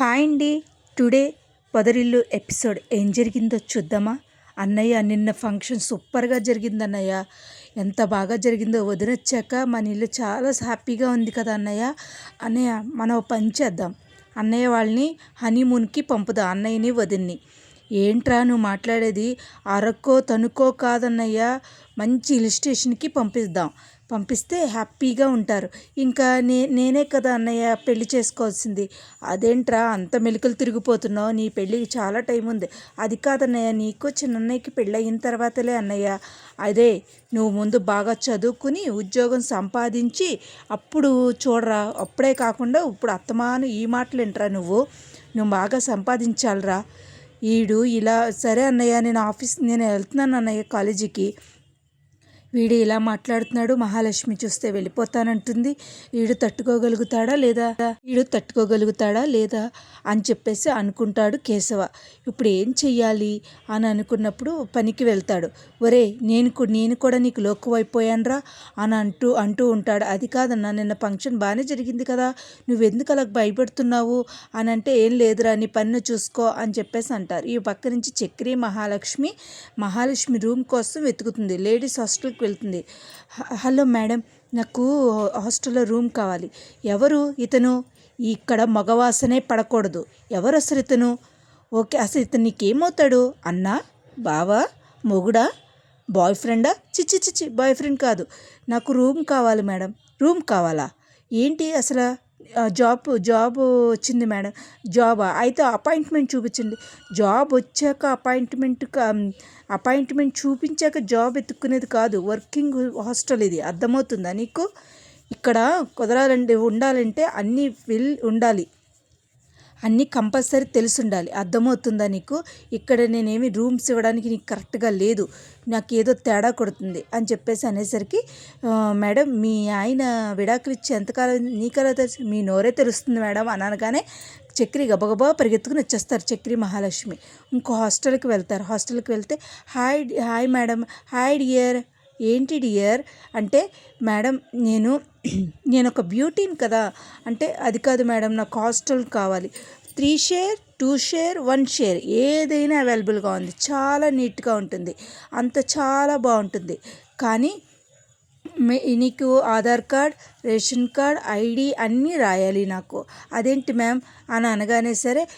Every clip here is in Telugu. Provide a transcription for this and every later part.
హాయ్ అండి. టుడే పొదరిల్లు ఎపిసోడ్ ఏం జరిగిందో చూద్దామా? అన్నయ్య నిన్న ఫంక్షన్ సూపర్గా జరిగింది అన్నయ్య ఎంత బాగా జరిగిందో వదినొచ్చాక మన ఇల్లు చాలా హ్యాపీగా ఉంది కదా అన్నయ్య? అన్నయ్య మనం పని చేద్దాం. అన్నయ్య వాళ్ళని హనీమూన్కి పంపుదాం అన్నయ్యని వదిన్ని. ఏంట్రా నువ్వు మాట్లాడేది? అరక్కో తనుకో కాదన్నయ్య. మంచి హిల్ స్టేషన్కి పంపిద్దాం. పంపిస్తే హ్యాపీగా ఉంటారు. ఇంకా నే నేనే కదా అన్నయ్య పెళ్ళి చేసుకోవాల్సింది. అదేంట్రా అంత మెలికలు తిరిగిపోతున్నావు? నీ పెళ్ళికి చాలా టైం ఉంది. అది కాదన్నయ్య నీకు చిన్న అన్నయ్యకి పెళ్ళి అయిన తర్వాతలే అన్నయ్య. అదే నువ్వు ముందు బాగా చదువుకుని ఉద్యోగం సంపాదించి అప్పుడు చూడరా. అప్పుడే కాకుండా ఇప్పుడు అత్తమాను ఈ మాటలు ఏంట్రా నువ్వు? నువ్వు బాగా సంపాదించాలిరా. ఈడు ఇలా సరే అన్నయ్య నేను ఆఫీస్ నేను వెళ్తున్నాను అన్నయ్య కాలేజీకి. వీడు ఇలా మాట్లాడుతున్నాడు మహాలక్ష్మి చూస్తే వెళ్ళిపోతానంటుంది. వీడు తట్టుకోగలుగుతాడా లేదా? వీడు తట్టుకోగలుగుతాడా లేదా? అని చెప్పేసి అనుకుంటాడు కేశవ. ఇప్పుడు ఏం చెయ్యాలి అని అనుకున్నప్పుడు పనికి వెళ్తాడు. ఒరే నేను నేను కూడా నీకు లోకువైపోయానురా అని అంటూ అంటూ ఉంటాడు. అది కాదన్నా నిన్న ఫంక్షన్ బాగానే జరిగింది కదా. నువ్వెందుకు అలా భయపడుతున్నావు? అని అంటే ఏం లేదురా నీ పన్ను చూసుకో అని చెప్పేసి అంటారు. ఈ పక్క నుంచి చక్రి మహాలక్ష్మి మహాలక్ష్మి రూమ్ కోసం వెతుకుతుంది. లేడీస్ దగ్గరికి వెళ్తుంది. హలో మేడం నాకు హాస్టల్లో రూమ్ కావాలి. ఎవరు ఇతను? ఇక్కడ మగవాసనే పడకూడదు. ఎవరు అసలు ఇతను? ఓకే అసలు ఇతను నీకేమవుతాడు? అన్నా? బావా? మొగుడా? బాయ్ ఫ్రెండా? చిచ్చి చిచ్చి బాయ్ ఫ్రెండ్ కాదు. నాకు రూమ్ కావాలి మేడం. రూమ్ కావాలా? ఏంటి అసలు? జాబ్ జాబ్ వచ్చింది మేడం. జాబా? అయితే అపాయింట్మెంట్ చూపించండి. జాబ్ వచ్చాక అపాయింట్మెంట్ అపాయింట్మెంట్ చూపించాక జాబ్ ఎత్తుక్కునేది కాదు. వర్కింగ్ హాస్టల్ ఇది. అర్థమవుతుందా నీకు? ఇక్కడ కుదరాలంటే ఉండాలంటే అన్నీ విల్ ఉండాలి. అన్నీ కంపల్సరీ తెలుసుండాలి. అర్థమవుతుందా నీకు? ఇక్కడ నేనేమి రూమ్స్ ఇవ్వడానికి నీకు కరెక్ట్గా లేదు. నాకు ఏదో తేడా కొడుతుంది అని చెప్పేసి అనేసరికి మేడం మీ ఆయన విడాకులు ఇచ్చి ఎంతకాలం నీకలా తెలుసు? మీ నోరే తెలుస్తుంది మేడం అని అనగానే చక్రి గబగబా పరిగెత్తుకుని వచ్చేస్తారు. చక్రి మహాలక్ష్మి. ఇంకో హాస్టల్కి వెళ్తారు. హాస్టల్కి వెళ్తే hi hi madam hi dear ఏంటి డియర్? అంటే మేడం నేను నేను ఒక బ్యూటీని కదా. అంటే అది కాదు మేడం నాకు హాస్టల్ కావాలి. Three share two share one share ఏదైనా అవైలబుల్గా ఉంది. చాలా నీట్గా ఉంటుంది. అంత చాలా బాగుంటుంది. కానీ నీకు Aadhaar card ration card ID అన్నీ రాయాలి నాకు. అదేంటి మ్యామ్? అని అనగానే సరే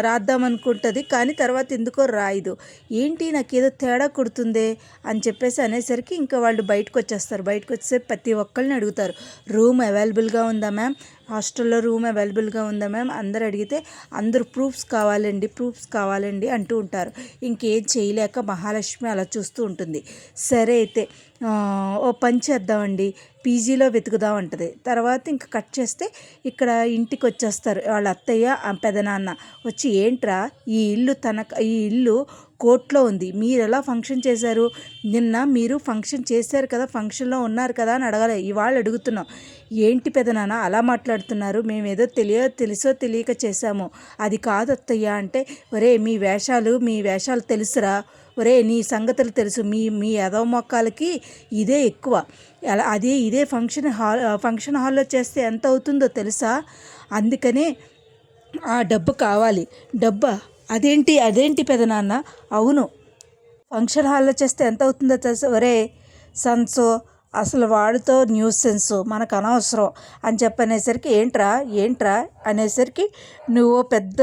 రాద్దామనుకుంటుంది కానీ తర్వాత ఎందుకో రాయదు. ఏంటి నాకు ఏదో తేడా కుడుతుందే? అని చెప్పేసి అనేసరికి ఇంకా వాళ్ళు బయటకు వచ్చేస్తారు బయటకు వచ్చేసరికి ప్రతి ఒక్కరిని అడుగుతారు. రూమ్ అవైలబుల్గా ఉందా మ్యామ్? హాస్టల్లో రూమ్ అవైలబుల్గా ఉందా మ్యామ్? అందరు అడిగితే అందరు ప్రూఫ్స్ కావాలండి ప్రూఫ్స్ కావాలండి అంటూ ఉంటారు. ఇంకేం చేయలేక మహాలక్ష్మి అలా చూస్తూ ఉంటుంది. సరే అయితే ఓ పని చేద్దామండి. పీజీలో వెతుకుదాం అంటది. తర్వాత ఇంక కట్ చేస్తే ఇక్కడ ఇంటికి వచ్చేస్తారు వాళ్ళ అత్తయ్య పెదనాన్న వచ్చి ఏంట్రా ఈ ఇల్లు తన ఈ ఇల్లు కోర్టులో ఉంది. మీరు ఎలా ఫంక్షన్ చేశారు? నిన్న మీరు ఫంక్షన్ చేశారు కదా ఫంక్షన్లో ఉన్నారు కదా అని అడగలే. ఇవాళ అడుగుతున్నాం. ఏంటి పెదనాన్న అలా మాట్లాడుతున్నారు? మేము ఏదో తెలియ తెలుసో తెలియక చేశాము. అది కాదు అత్తయ్య అంటే ఒరే మీ వేషాలు మీ వేషాలు తెలుసురా? ఒరే నీ సంగతులు తెలుసు. మీ మీ ఎదవ మొక్కలకి ఇదే ఎక్కువ. అలా అదే ఇదే ఫంక్షన్ హాల్ ఫంక్షన్ హాల్లో చేస్తే ఎంత అవుతుందో తెలుసా? అందుకనే ఆ డబ్బు కావాలి. డబ్బా అదేంటి అదేంటి పెదనాన్న అవును. ఫంక్షన్ హాల్లో చేస్తే ఎంత అవుతుందో తెలుసా? ఒరే సన్సో అసలు వాడితో న్యూసెన్స్ మనకు అనవసరం అని చెప్పనేసరికి ఏంట్రా ఏంట్రా? అనేసరికి నువ్వు పెద్ద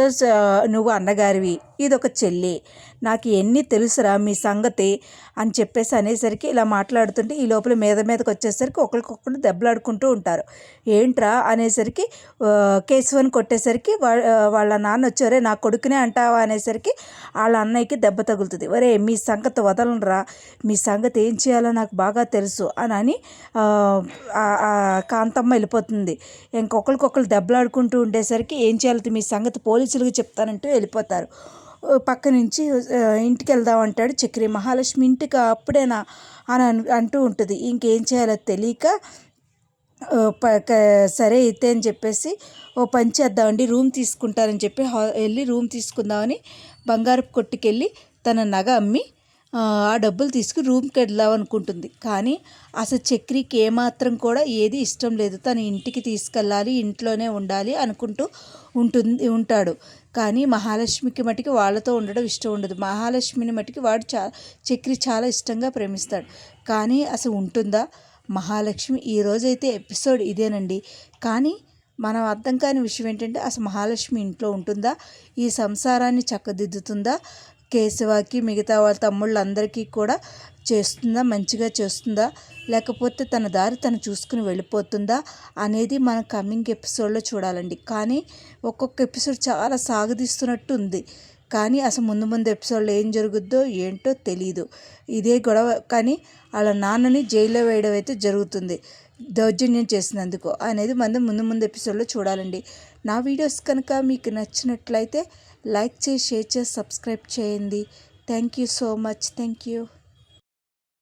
నువ్వు అన్నగారివి ఇదొక చెల్లి నాకు ఎన్ని తెలుసురా మీ సంగతి? అని చెప్పేసి అనేసరికి ఇలా మాట్లాడుతుంటే ఈ లోపల మీద మీదకి వచ్చేసరికి ఒకరికొకరు దెబ్బలాడుకుంటూ ఉంటారు. ఏంట్రా? అనేసరికి కేశవన్ కొట్టేసరికి వా- వాళ్ళ నాన్న వచ్చారే నా కొడుకునే అంటావా? అనేసరికి వాళ్ళ అన్నయ్యకి దెబ్బ తగులుతుంది. ఒరే మీ సంగతి వదలనరా మీ సంగతి ఏం చేయాలో నాకు బాగా తెలుసు అని అని కాంతమ్మ వెళ్ళిపోతుంది. ఇంకొకరికొకరు దెబ్బలాడుకుంటూ ఉండేసరికి ఏం చేయాలి మీ సంగతి పోలీసులకు చెప్తానంటూ వెళ్ళిపోతారు. పక్క నుంచి ఇంటికి వెళ్దాం అంటాడు చక్రి మహాలక్ష్మి. ఇంటికి అప్పుడేనా అని అంటూ ఉంటుంది. ఇంకేం చేయాలో తెలియక ప- సరే అయితే అని చెప్పేసి ఓ పని చేద్దామండి రూమ్ తీసుకుంటారని చెప్పి వెళ్ళి రూమ్ తీసుకుందామని బంగారపు కొట్టుకెళ్ళి తన నగ అమ్మి ఆ డబ్బులు తీసుకుని రూమ్కి వెళ్ళామనుకుంటుంది కానీ అసలు చక్రికి ఏమాత్రం కూడా ఏది ఇష్టం లేదు. తన ఇంటికి తీసుకెళ్ళాలి ఇంట్లోనే ఉండాలి అనుకుంటూ ఉంటుంది ఉంటాడు. కానీ మహాలక్ష్మికి మటుకి వాళ్ళతో ఉండడం ఇష్టం ఉండదు. మహాలక్ష్మిని మటుకి వాడు చా చక్రి చాలా ఇష్టంగా ప్రేమిస్తాడు. కానీ అసలు ఉంటుందా? మహాలక్ష్మి ఈరోజైతే ఎపిసోడ్ ఇదేనండి. కానీ మనం అర్థం కాని విషయం ఏంటంటే అసలు మహాలక్ష్మి ఇంట్లో ఉంటుందా? ఈ సంసారాన్ని చక్కదిద్దుతుందా? కేశవాకి మిగతా వాళ్ళ తమ్ముళ్ళందరికీ కూడా చేస్తుందా? మంచిగా చేస్తుందా? లేకపోతే తన దారి తను చూసుకుని వెళ్ళిపోతుందా? అనేది మనం కమింగ్ ఎపిసోడ్లో చూడాలండి. కానీ ఒక్కొక్క ఎపిసోడ్ చాలా సాగదీస్తున్నట్టు ఉంది కానీ అసలు ముందు ముందు ఎపిసోడ్లో ఏం జరుగుద్దో ఏంటో తెలియదు ఇదే గొడవ. కానీ వాళ్ళ నాన్నని జైల్లో వేయడం అయితే జరుగుతుంది. దౌర్జన్యం చేసినందుకు అనేది మనం ముందు ముందు ఎపిసోడ్లో చూడాలండి. నా వీడియోస్ కనుక మీకు నచ్చినట్లయితే లైక్ చేసి షేర్ చేసి సబ్స్క్రైబ్ చేయండి. Thank you so much. Thank you.